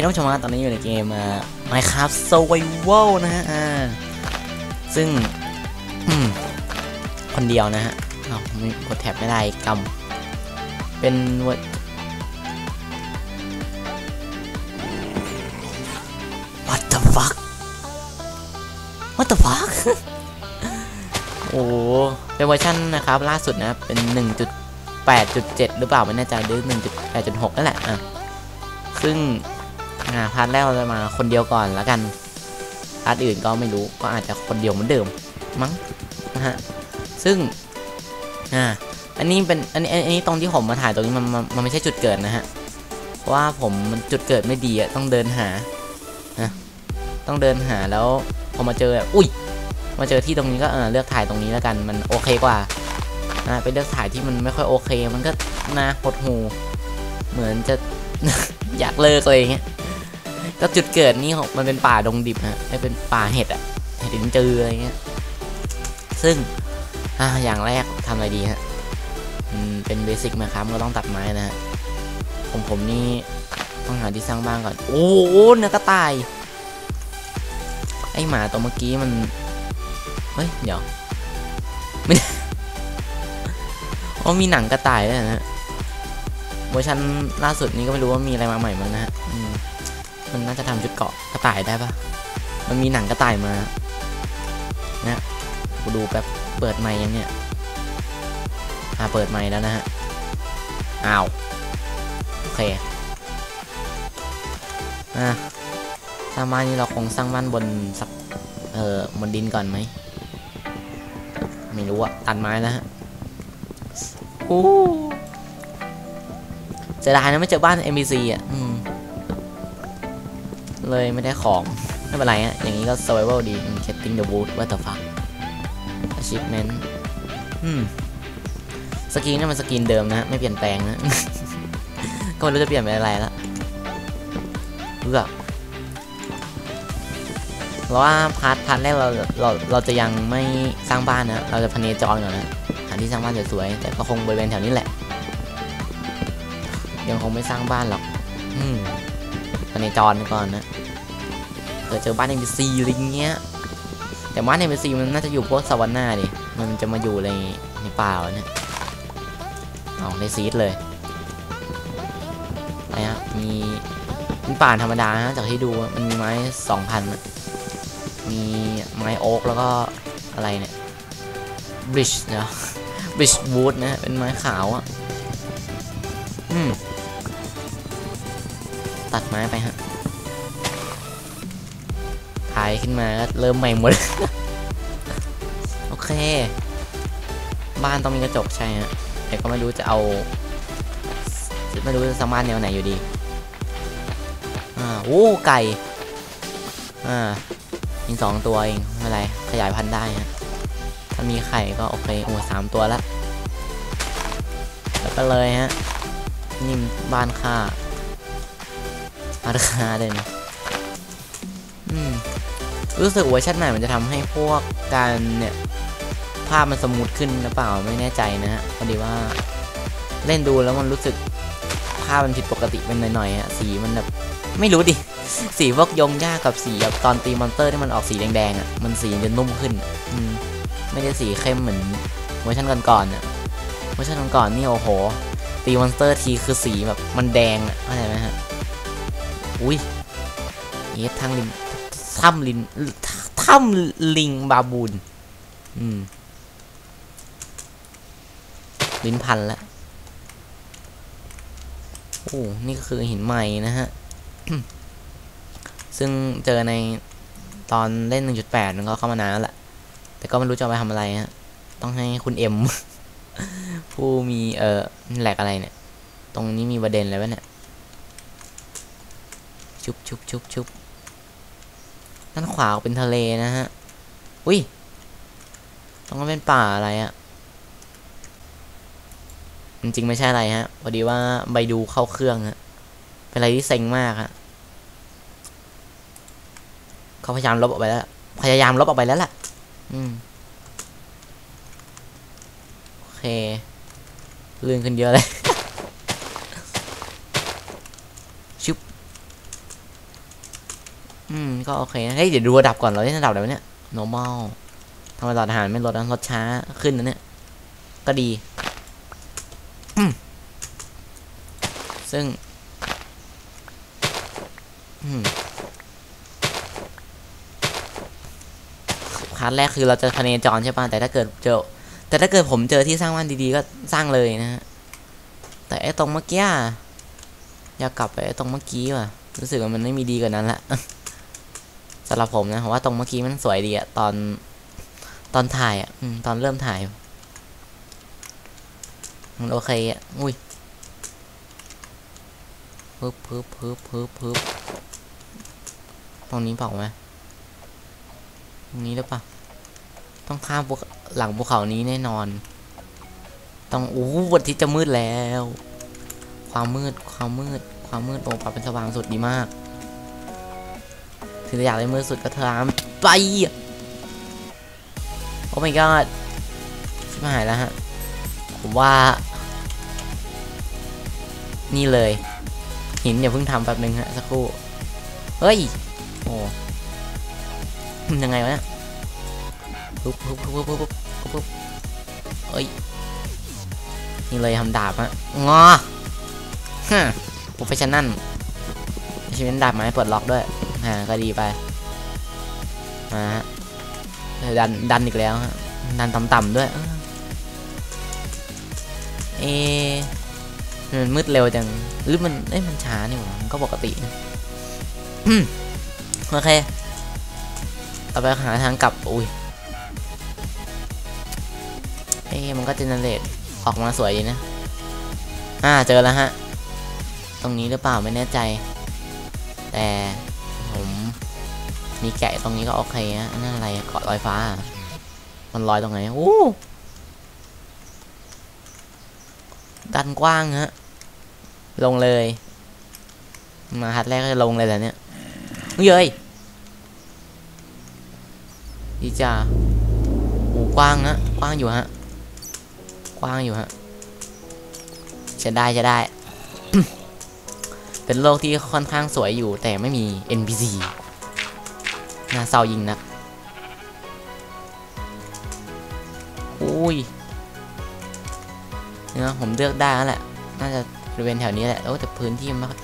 โอเคท่านผู้ชมฮะตอนนี้อยู่ในเกมอ่า Minecraft Survival นะฮะอ่าซึ่งคนเดียวนะฮะอ้าวไม่กดแท็บไม่ได้กำเป็นเวอร์ What the fuck What the fuck โอ้เป็นเวอร์ชันนะครับ ล่าสุดนะเป็น 1.8.7 หรือเปล่าไม่แน่ใจหรือ 1.8.6 นั่นแหละอะซึ่ง อ่าพาร์ทแรกเราจะมาคนเดียวก่อนแล้วกันพาร์ทอื่นก็ไม่รู้ก็อาจจะคนเดียวเหมือนเดิมมั้งนะฮะซึ่งอ่าอันนี้เป็นอันนี้อันนี้ตรงที่ผมมาถ่ายตรงนี้มันมันมันไม่ใช่จุดเกิดนะฮะเพราะว่าผมมันจุดเกิดไม่ดีอะต้องเดินหานะต้องเดินหาแล้วพอมาเจอแบบอุ้ยมาเจอที่ตรงนี้ก็เออเลือกถ่ายตรงนี้แล้วกันมันโอเคกว่าอ่าไปเลือกถ่ายที่มันไม่ค่อยโอเค มันก็น่าหดหูเหมือนจะ อยากเลิกเลยอย่างเงี้ย ก็จุดเกิดนี่มันเป็นป่าดงดิบฮะไม่เป็นป่าเห็ดอะเห็ดดินจืออะไรเงี้ย ซึ่งอ่าอย่างแรกทำอะไรดีฮะเป็นเบสิกมาครับก็ต้องตัดไม้นะฮะผมผมนี่ต้องหาที่สร้างบ้านก่อน โอ้โหเนื้อกระต่าย ไอหมาตัวเมื่อกี้มัน เฮ้ย เดี๋ยวไม่ได้อ๋อมีหนังกระต่ายด้วยนะฮะเวอร์ชันล่าสุดนี้ก็ไม่รู้ว่ามีอะไรมาใหม่มั้งนะฮะอื มันน่าจะทำชุดเกาะกระต่ายได้ปะมันมีหนังกระต่ายมา นะกูดูแป๊บเปิดไมค์ยังเนี่ย อ่าเปิดไมค์แล้วนะฮะ อ้าว โอเค อะสร้างบ้านนี้เราคงสร้างบ้านบนสัก เอ่อบนดินก่อนไหม ไม่รู้อะตัดไม้แล้วฮะโอ้เสียดายนะไม่เจอบ้าน NPC อะ อืม เลยไม่ได้ของ ไม่เป็นไรฮะอย่างนี้ก็ survival ดี getting the wood what the fuck achievement อืมสกินนี่มันสกินเดิมนะไม่เปลี่ยนแปลงนะ ก็ไม่รู้จะเปลี่ยนเป็นอะไรละเลือกเพราะว่าพาร์ทพาร์ทแรกเราเราเราจะยังไม่สร้างบ้านนะเราจะพเนจรก่อนนะหาที่สร้างบ้านสวยๆแต่ก็คงบริเวณแถวนี้แหละ ยังคงไม่สร้างบ้านหรอก พเนจรก่อนนะเผื่อเจอบ้าน NPC อะไรเงี้ย แต่บ้าน NPC มันน่าจะอยู่พวกสวรรค์หน้าดิ มันจะมาอยู่ในในป่าวเนี่ยเอาในซีดเลยอะไรฮะมีเป็นป่าธรรมดาฮะจากที่ดูมันมีไม้สองพันมีไม้โอ๊กแล้วก็อะไรเนี่ยบริดจ์เนาะบริดจ์วูดนะเป็นไม้ขาวอะอืม ตัดไม้ไปฮะถ่ายขึ้นมาก็เริ่มใหม่หมด โอเค บ้านต้องมีกระจกใช่ฮะแต่ก็ไม่รู้จะเอา ไม่รู้จะสร้างบ้านแนวไหนอยู่ดี อ่า โอ้ ไก่ อ่ามีสองตัวเอง ไม่เป็นไร ขยายพันธุ์ได้ฮะถ้ามีไข่ก็โอเคโอ้สามตัวละแล้วก็เลยฮะนี่มบ้านค่า ราคาเลยนะอืมรู้สึกเวอร์ชันใหม่มันจะทำให้พวกการเนี่ยภาพมันสมูทขึ้นหรือเปล่าไม่แน่ใจนะฮะพอดีว่าเล่นดูแล้วมันรู้สึกภาพมันผิดปกติเป็นหน่อยๆฮะสีมันแบบไม่รู้ดิสีพวกยงหญ้ากับสีแบบตอนตีมอนเตอร์ที่มันออกสีแดงๆอะมันสีจะนุ่มขึ้นอืมไม่ได้สีเข้มเหมือนเวอร์ชันก่อนๆอะเวอร์ชันก่อนๆนี่โอ้โหตีมอนสเตอร์ทีคือสีแบบมันแดงอะเข้าใจไหมฮะ อุ้ยเอ๊ะทางลิงถ้ำลิงถ้ำลิงบาบูนอืมลิ้นพันล้วโอ้นี่ก็คือหินใหม่นะฮะ ซึ่งเจอในตอนเล่น 1.8 มันก็เข้ามานานแล้วแหละ แต่ก็ไม่รู้จะเอาไปทำอะไรฮะ ต้องให้คุณเอ็ม ผู้มีเอ่อแหลกอะไรเนี่ย ตรงนี้มีประเด็นอะไรวะเนี่ย ชุบชุบชุบชุบด้านขวาเป็นทะเลนะฮะ อุ้ยตรงนั้นเป็นป่าอะไรอะจริงๆไม่ใช่อะไรฮะพอดีว่าใบดูเข้าเครื่องฮะ เป็นอะไรที่เซ็งมากฮะเขาพยายามลบออกไปแล้ว พยายามลบออกไปแล้วแหละอืม โอเคลื่นขึ้นเยอะเลย ชุบ อืม ก็โอเคเฮ้ยเดี๋ยวดูระดับก่อนเราเล่นระดับอะไรวะเนี่ย normal ทำไมหลอดอาหารไม่ลดนะลดช้าขึ้นนะเนี่ย ก็ดี ซึ่งอืมพาร์ทแรกคือเราจะคะเนจรใช่ป่ะ แต่ถ้าเกิดเจอ แต่ถ้าเกิดผมเจอที่สร้างบ้านดีๆ ก็สร้างเลยนะฮะ แต่ไอ้ตรงเมื่อกี้อยากกลับไปไอ้ตรงเมื่อกี้ว่ะ รู้สึกว่ามันไม่มีดีกว่านั้นละ สำหรับผมนะผมว่าตรงเมื่อกี้มันสวยดีอะตอนตอนถ่ายอะตอนเริ่มถ่ายมันโอเคอะอุ้ยพึบพึบพึบพึบพึบตรงนี้เปล่าไหมตรงนี้หรือเปล่าต้องข้ามภูหลังภูเขานี้แน่นอน ต้องอู้วันที่จะมืดแล้ว ความมืดความมืด ความมืดลงปรับเป็นสว่างสุดดีมาก ถึงจะอยากได้มือสุดก็ทำไป โอ้ my god ชิบหายแล้วฮะ ผมว่า นี่เลย หินอย่าเพิ่งทำแป๊บนึงฮะ สักครู่ เฮ้ย โอ้ยังไงวะเนี่ยปุ๊บปุ๊บปุ๊บปุ๊บปุ๊บปุ๊บเอ้ย นี่เลยทำดาบฮะงอฮะโปรเฟชชั่นนั่นชีวิตดาบไม้เปิดล็อกด้วย อ่าก็ดีไปมาฮะดันดันอีกแล้วฮะดันต่ำๆด้วยเอมันมืดเร็วจังหรือมันเอ้ยมันช้านี่หว่ามันก็ปกติโอเคต่อไปหาทางกลับอุ้ยเอ๊ะมันก็เจเนเรตออกมาสวยดีนะ อ่าเจอแล้วฮะ ตรงนี้หรือเปล่าไม่แน่ใจ แต่ มีแกะตรงนี้ก็โอเคนะอันนั่นอะไรเกาะลอยฟ้า มันลอยตรงไหนโอ้ดันกว้างฮะ ลงเลย มาฮัดแรกก็จะลงเลยแหละเนี่ยเฮ้ยเอ้ยดีจ้าโอ้กว้างฮะกว้างอยู่ฮะ กว้างอยู่ฮะ จะได้จะได้ เป็นโลกที่ค่อนข้างสวยอยู่แต่ไม่มี NPC น่าเศร้ายิงนะอุ้ยเนี่ยผมเลือกได้แล้วแหละ น่าจะบริเวณแถวนี้แหละโอ้แต่พื้นที่มันไม่ค่อย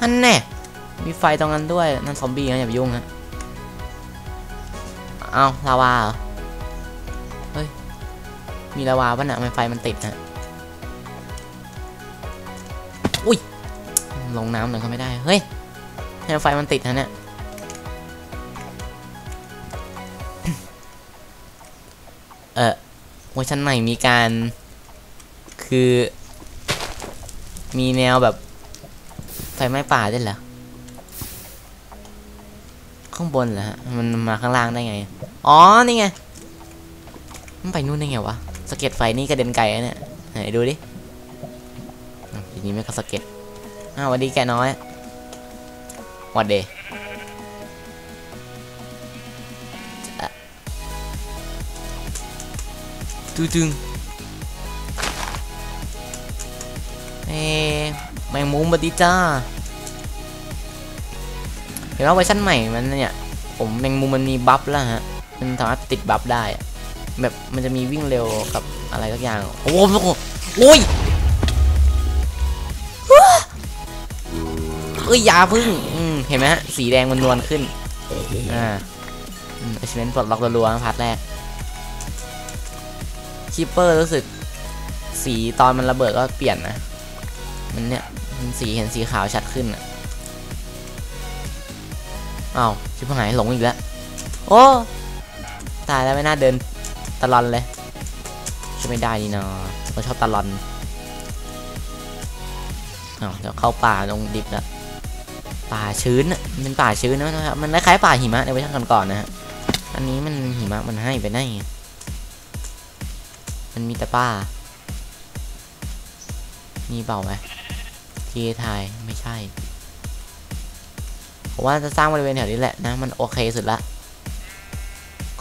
อันแน่มีไฟตรงนั้นด้วย นั่นซอมบี้นะอย่าไปยุ่งฮะเอาลาวาเหรอ เฮ้ย มีลาวาป่ะน่ะทำไมไฟมันติดฮะอุ้ย ลงน้ำหน่อยก็ไม่ได้ เฮ้ยทำไมไฟมันติดฮะเนี่ย วอร์ชันใหม่มีการ คือ มีแนวแบบไฟไหม้ป่าด้วยเหรอข้างบนเหรอฮะมันมาข้างล่างได้ไง อ๋อ นี่ไง มันไปนู่นได้ไงวะสะเก็ดไฟนี่กระเด็นไกลเนี่ยไหนดูดิอะทีนี้ไม่ก็สะเก็ดอ้าวสวัสดีแกน้อยวัดเดย์ ตึงตึงเอ้แมงมุมบดีจ้าเห็นว่าเวอร์ชันใหม่มันเนี่ยผมแมงมุมมันมีบัฟแล้วฮะมันสามารถติดบัฟได้แบบมันจะมีวิ่งเร็วกับอะไรสักอย่างโอ้โหโอ้ยเอ้ยยาพึ่งเห็นไหมฮะสีแดงมันนวลขึ้นอ่าอชเมนปลดล็อกรัวๆนะพาร์ทแรก คิปเปอร์รู้สึกสีตอนมันระเบิดก็เปลี่ยนนะ มันเนี่ยมันสีเห็นสีขาวชัดขึ้นอะอ้าวชิบหายหลงอีกแล้ว โอ้ตายแล้วไม่น่าเดินตะลอนเลยช่วยไม่ได้นี่เนาะเราชอบตะลอนอ้าวเดี๋ยวเข้าป่าลงดิบแล้วป่าชื้นอะเป็นป่าชื้นนะครับมันคล้ายป่าหิมะในเวอร์ชันก่อนๆนะฮะอันนี้มันหิมะมันให้ไปได้ มันมีแต่ป่ามีเปล่าไหมทีไทยไม่ใช่ผมว่าจะสร้างบริเวณแถวนี้แหละนะ มันโอเคสุดละ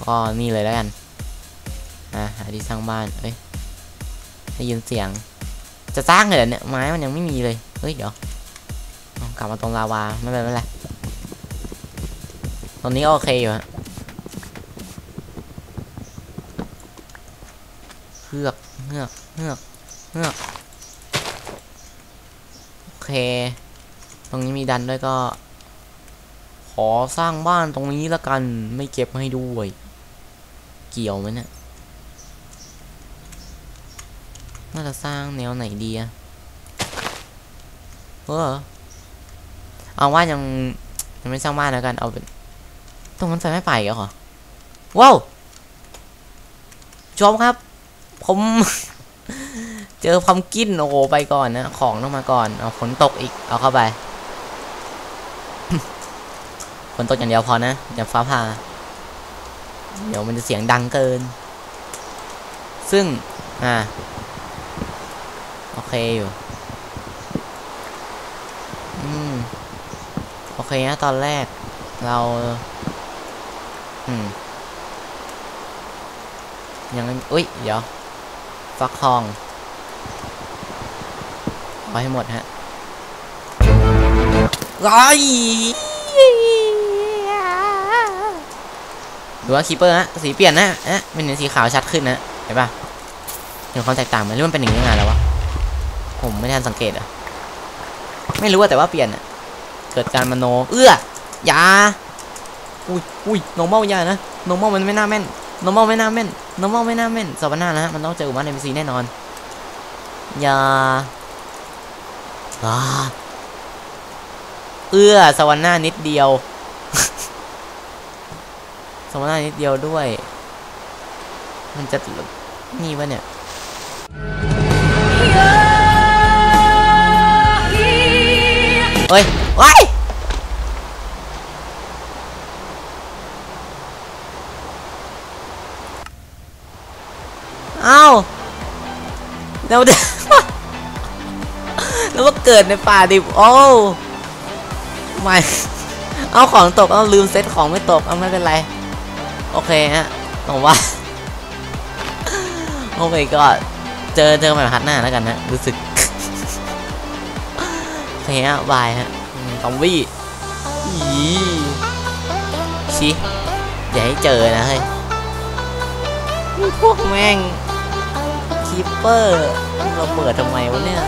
ก็นี่เลยแล้วกันอะหาที่สร้างบ้าน เอ้ย ได้ยินเสียง จะสร้างเลยเนี่ย ไม้มันยังไม่มีเลย เฮ้ย เดี๋ยว กลับมาตรงลาวา ไม่เป็นไรไม่เป็นไรตอนนี้โอเคอยู่ฮะ เฮือกเฮือกเฮือกเฮือกโอเค ตรงนี้มีดันด้วยก็ ขอสร้างบ้านตรงนี้ละกัน ไม่เก็บให้ด้วย เกี่ยวไหมเนี่ยน่าจะสร้างแนวไหนดีอะเออเอาว่ายังยังไม่สร้างบ้านแล้วกัน เอาเป็นตรงนั้นไฟไม่ไปเหรอว้าวชมครับ ผม เจอพัมกินโอ้โหไปก่อนนะ ของต้องมาก่อน เอาฝนตกอีก เอาเข้าไปฝนตกอย่างเดียวพอนะอย่าฟ้าผ่าเดี๋ยวมันจะเสียงดังเกิน ซึ่ง อ่า โอเคอยู่อืมโอเคนะตอนแรก เรา อืมยังไม่อุ้ย เดี๋ยว ฟักทองเอาให้หมดฮะร้อยดูว่าคีเปอร์ฮะสีเปลี่ยนนะฮะเป็นสีขาวชัดขึ้นนะเห็นปะเห็นความแตกต่างไหมหรือมันเป็นอย่างนี้ยังไงแล้ววะผมไม่ทันสังเกตอะไม่รู้อะแต่ว่าเปลี่ยนอะเกิดการมโน เอื้อยาอุ้ยอุ้ย normal ยานะ normal มันไม่น่าแม่น normal ไม่น่าแม่น normal ไม่น่าแม่นสวรรค์นะฮะมันต้องเจออุบัติในพีซีแน่นอน อย่าอ่าเอื้อสวรรค์หน้านิดเดียว สวรรค์หน้านิดเดียวด้วย มันจะนี่วะเนี่ยเฮ้ยว้าย อ้าแล้วเดี๋ยวแล้วว่าเกิดในป่าดิบโอ้ไม่เอาของตกเอาลืมเซ็ตของไม่ตกเอาไม่เป็นไร โอเคฮะผมว่าโอ้ my god เจอเจอใหม่พัดหน้าแล้วกันนะรู้สึกโอเคฮะบายฮะอืมซอมบี้อีชิอย่าให้เจอนะเฮ้ยพวกแม่ง ปเปอร์ระเบิดทำไมวะเนี่ย